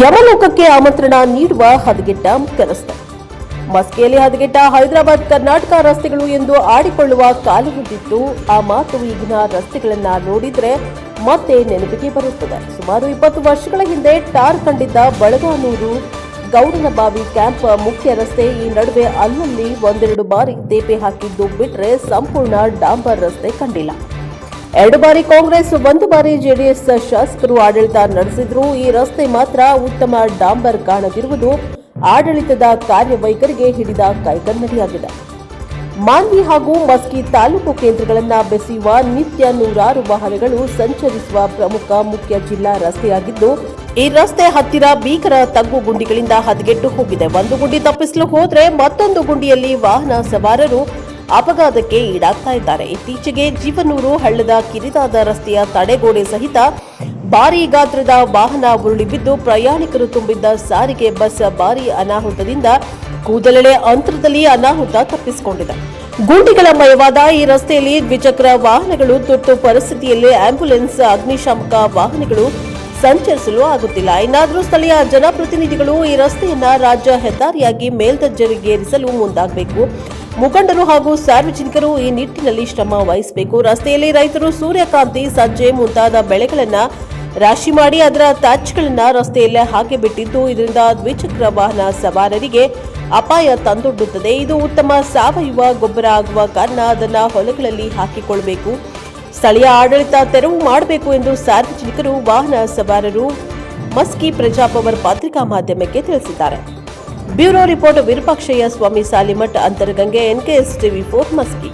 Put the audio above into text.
ಯಮಲೋಕಕ್ಕೆ ಆಮಂತ್ರಣ ನೀಡುವ ಹದಗೆಟ್ಟ ರಸ್ತೆ ಮಸ್ಕಿಯಲ್ಲಿ ಹದಗೆಟ್ಟ ಹೈದರಾಬಾದ್ ಕರ್ನಾಟಕ ರಸ್ತೆಗಳು ಎಂದು ಆಡಿಕೊಳ್ಳುವ ಕಾಲ ಹೊಂದಿತ್ತು ಆ ಮಾತು ಈಗಿನ ರಸ್ತೆಗಳನ್ನ ನೋಡಿದ್ರೆ ಮತ್ತೆ ನೆನಪಿಗೆ ಬರುತ್ತದೆ. ಸುಮಾರು ಇಪ್ಪತ್ತು ವರ್ಷಗಳ ಹಿಂದೆ ಟಾರ್ ಕಂಡಿದ್ದ ಬಳಗಾನೂರು ಗೌಡನಬಾವಿ ಕ್ಯಾಂಪ್ ಮುಖ್ಯ ರಸ್ತೆ, ಈ ನಡುವೆ ಅಲ್ಲಲ್ಲಿ ಒಂದೆರಡು ಬಾರಿ ತೇಪೆ ಹಾಕಿದ್ದು ಬಿಟ್ರೆ ಸಂಪೂರ್ಣ ಡಾಂಬರ್ ರಸ್ತೆ ಕಂಡಿಲ್ಲ. ಎರಡು ಬಾರಿ ಕಾಂಗ್ರೆಸ್, ಒಂದು ಬಾರಿ ಜೆಡಿಎಸ್ ಶಾಸಕರು ಆಡಳಿತ ನಡೆಸಿದ್ರು. ಈ ರಸ್ತೆ ಮಾತ್ರ ಉತ್ತಮ ಡಾಂಬರ್ ಕಾಣದಿರುವುದು ಆಡಳಿತದ ಕಾರ್ಯವೈಖರಿಗೆ ಹಿಡಿದ ಕೈಗನ್ನಡಿಯಾಗಿದೆ. ಮಾನ್ವಿ ಹಾಗೂ ಮಸ್ಕಿ ತಾಲೂಕು ಕೇಂದ್ರಗಳನ್ನು ಬೆಸೆಯುವ ನಿತ್ಯ ನೂರಾರು ವಾಹನಗಳು ಸಂಚರಿಸುವ ಪ್ರಮುಖ ಮುಖ್ಯ ಜಿಲ್ಲಾ ರಸ್ತೆಯಾಗಿದ್ದು, ಈ ರಸ್ತೆ ಹತ್ತಿರ ಭೀಕರ ತಗ್ಗು ಗುಂಡಿಗಳಿಂದ ಹದಗೆಟ್ಟು ಹೋಗಿದೆ. ಒಂದು ಗುಂಡಿ ತಪ್ಪಿಸಲು ಹೋದರೆ ಮತ್ತೊಂದು ಗುಂಡಿಯಲ್ಲಿ ವಾಹನ ಸವಾರರು ಅಪಘಾತಕ್ಕೆ ಈಡಾಗ್ತಾ ಇದ್ದಾರೆ. ಇತ್ತೀಚೆಗೆ ಜೀವನೂರು ಹಳ್ಳದ ಕಿರಿದಾದ ರಸ್ತೆಯ ತಡೆಗೋಡೆ ಸಹಿತ ಭಾರಿ ಗಾತ್ರದ ವಾಹನ ಉರುಳಿ ಬಿದ್ದು ಪ್ರಯಾಣಿಕರು ತುಂಬಿದ್ದ ಸಾರಿಗೆ ಬಸ್ ಭಾರೀ ಅನಾಹುತದಿಂದ ಕೂದಲೆಳೆ ಅಂತರದಲ್ಲಿ ಅನಾಹುತ ತಪ್ಪಿಸಿಕೊಂಡಿದೆ. ಗುಂಡಿಗಳ ಮಯವಾದ ಈ ರಸ್ತೆಯಲ್ಲಿ ದ್ವಿಚಕ್ರ ವಾಹನಗಳು ತುರ್ತು ಪರಿಸ್ಥಿತಿಯಲ್ಲಿ ಆಂಬ್ಯುಲೆನ್ಸ್ ಅಗ್ನಿಶಾಮಕ ವಾಹನಗಳು ಸಂಚರಿಸಲು ಆಗುತ್ತಿಲ್ಲ. ಇನ್ನಾದರೂ ಸ್ಥಳೀಯ ಜನಪ್ರತಿನಿಧಿಗಳು ಈ ರಸ್ತೆಯನ್ನ ರಾಜ್ಯ ಹೆದ್ದಾರಿಯಾಗಿ ಮೇಲ್ದರ್ಜೆಗೇರಿಸಲು ಮುಂದಾಗಬೇಕು. ಮುಖಂಡರು ಹಾಗೂ ಸಾರ್ವಜನಿಕರು ಈ ನಿಟ್ಟಿನಲ್ಲಿ ಶ್ರಮ ವಹಿಸಬೇಕು. ರಸ್ತೆಯಲ್ಲಿ ರೈತರು ಸೂರ್ಯಕಾಂತಿ ಸಜ್ಜೆ ಮುಂತಾದ ಬೆಳೆಗಳನ್ನು ರಾಶಿ ಮಾಡಿ ಅದರ ತ್ಯಾಜ್ಯಗಳನ್ನ ರಸ್ತೆಯಲ್ಲೇ ಹಾಕಿ ಬಿಟ್ಟಿದ್ದು, ಇದರಿಂದ ದ್ವಿಚಕ್ರ ವಾಹನ ಸವಾರರಿಗೆ ಅಪಾಯ ತಂದೊಡ್ಡುತ್ತದೆ. ಇದು ಉತ್ತಮ ಸಾವಯವ ಗೊಬ್ಬರ ಆಗುವ ಕಾರಣ ಅದನ್ನು ಹೊಲಗಳಲ್ಲಿ ಹಾಕಿಕೊಳ್ಳಬೇಕು ಸ್ಥಳೀಯ ಆಡಳಿತ ತೆರವು ಮಾಡಬೇಕು ಎಂದು ಸಾರ್ವಜನಿಕರು ವಾಹನ ಸವಾರರು ಮಸ್ಕಿ ಪ್ರಜಾಪವರ್ ಪತ್ರಿಕಾ ಮಾಧ್ಯಮಕ್ಕೆ ತಿಳಿಸಿದ್ದಾರೆ. Bureau report Virupakshayya Swami Salimath Antaragange NKS TV four Maski.